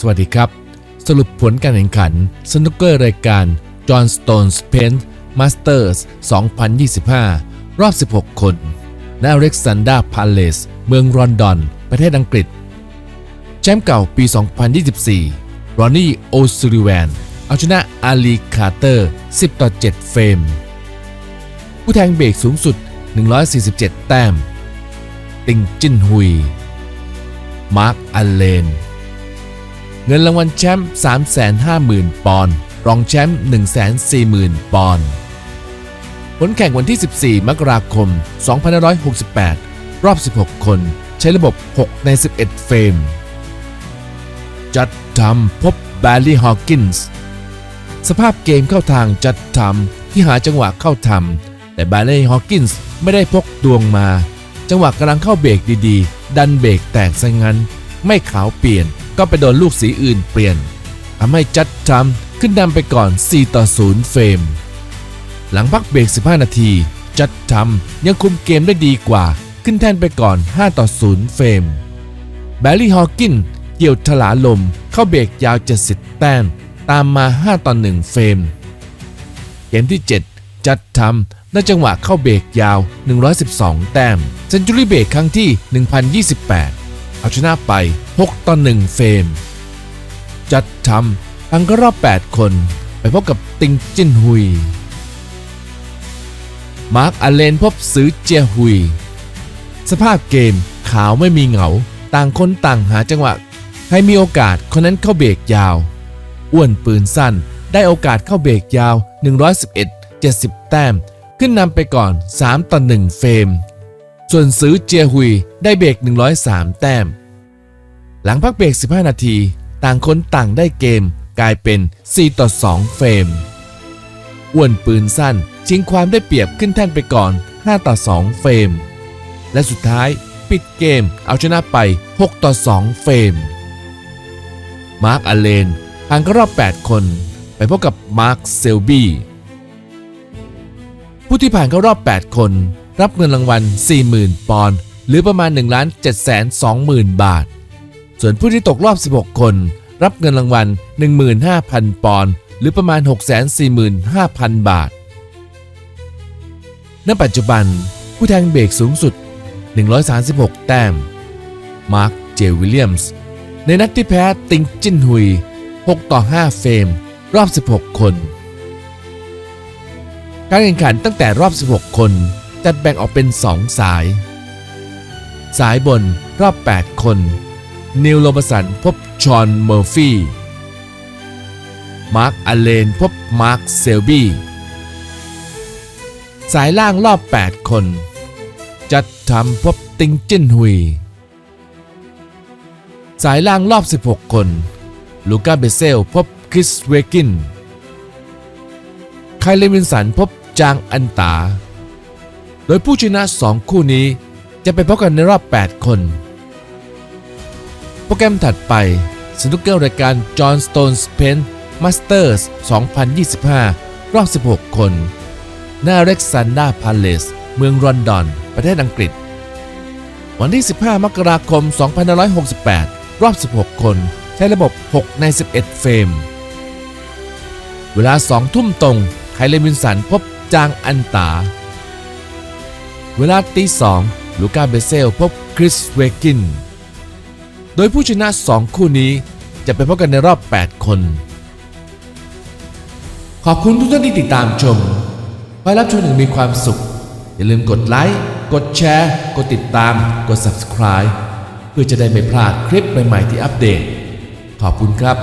สวัสดีครับ สรุปผลการแข่งขันสนุกเกอร์รายการ John Stones Pen Masters 2025 รอบ 16 คนณเร็กซันดาพาเลส เมืองรอนดอน ประเทศอังกฤษ แชมป์เก่าปี 2024 รอนนี่โอซูริแวน เอาชนะอาลีคาร์เตอร์ 10 ต่อ 7 เฟรม ผู้แทงเบรกสูงสุด 147 แต้ม ติงจินฮุย มาร์คอัลเลน เงินรางวัลแชมป์350,000 ปอนด์รองแชมป์140,000 ปอนด์ผลแข่งวันที่ 14 มกราคม 2568 รอบ 16 คน ใช้ระบบ 6 ใน 11 เฟรม จัดทำพบแบลลี่ฮอว์กินส์สภาพเกมเข้าทางจัดทำที่หาจังหวะเข้าทำแต่แบลลี่ฮอว์กินส์ไม่ได้พกดวงมา จังหวะกำลังเข้าเบรกดีๆ ดันเบรกแตกซะงั้น ไม่ขาวเปลี่ยน ก็ไปโดนลูกสีอื่นเปลี่ยนทำให้จัดทำขึ้นนำไปก่อน 4 ต่อ 0 เฟรม หลังพักเบรก 15 นาที จัดทำยังคุมเกมได้ดีกว่า ขึ้นแท่นไปก่อน 5 ต่อ 0 เฟรม แบลลี่ฮอว์กินเกี่ยวถลาลมเข้าเบรกยาว 70 แต้ม ตามมา 5 ต่อ 1 เฟรม เกมที่ 7 จัดทำได้จังหวะเข้าเบรกยาว 112 แต้มเซนจูรี่เบรกครั้งที่ 1028 เอาชนะไป 6 ต่อ 1 เฟรม จัดทำพังกรอบ 8 คน ไปพบกับติงจินฮุย มาร์คอเลนพบซือเจียฮุย สภาพเกมขาวไม่มีเหงา ต่างคนต่างหาจังหวะให้มีโอกาสคนนั้นเข้าเบรกยาว อ้วนปืนสั้นได้โอกาสเข้าเบรกยาว 111 70 แต้ม ขึ้นนำไปก่อน 3 ต่อ 1 เฟรม ส่วนซื้อเจียฮุยได้เบรก 103 แต้ม หลังพักเบรก 15 นาที ต่างคนต่างได้เกมกลายเป็น 4 ต่อ 2 เฟรมอ้วนปืนสั้น ชิงความได้เปรียบขึ้นแท่นไปก่อน 5 ต่อ 2 เฟรม และสุดท้ายปิดเกมเอาชนะไป 6 ต่อ 2 เฟรม มาร์คอเลนผ่านก็รอบ 8 คน ไปพบกับมาร์คเซลบี้ผู้ที่ผ่านเข้ารอบ 8 คน รับเงินรางวัล 40,000 ปอนด์หรือประมาณ 1 7 2 0 0 0 0 บาท ส่วนผู้ที่ตกรอบ 16 คน รับเงินรางวัล 15,000 ปอนด์หรือประมาณ 645,000 บาท ณ ปัจจุบัน ผู้แทงเบรกสูงสุด 136 แต้ม มาร์ค เจวิลเลียมส์ ในนัดที่แพ้ติงจินฮุย 6 ต่อ 5 เฟรม รอบ 16 คน การแข่งขันตั้งแต่รอบ 16 คน จัดแบ่งออกเป็น2สาย สายบนรอบ 8 คน นิวโรบสันพบชอนเมอร์ฟี่มาร์คอเลนพบมาร์คเซลบี้สายล่างรอบ 8 คน จัดทำพบติงจินฮุย สายล่างรอบ 16 คน ลูก้าเบเซลพบคริสเวกินไคลเลวินสันพบจางอันตา โดยผู้ชนะ 2 คู่นี้จะไปพบกันในรอบ 8 คน โปรแกรมถัดไปสนุกเกอร์รายการ John Stones Pen Masters 2025 รอบ 16 คน หน้าเร็กซันดาพาเลสเมืองรอนดอน ประเทศอังกฤษ วันที่ 15 มกราคม 2568 รอบ 16 คน ใช้ระบบ 6 ใน 11 เฟรม เวลา 2 ทุ่มตรง ไคลเลมินสันพบจางอันตา เวลาตี2ลูกาเบเซลพบคริสเวกิน โดยผู้ชนะ 2 คู่นี้จะไปพบกันในรอบ 8 คน ขอบคุณทุกท่านที่ติดตามชมไปรับชมอย่างมีความสุข อย่าลืมกดไลค์ กดแชร์ กดติดตาม กด subscribe เพื่อจะได้ไม่พลาดคลิปใหม่ ๆ ที่อัปเดต ขอบคุณครับ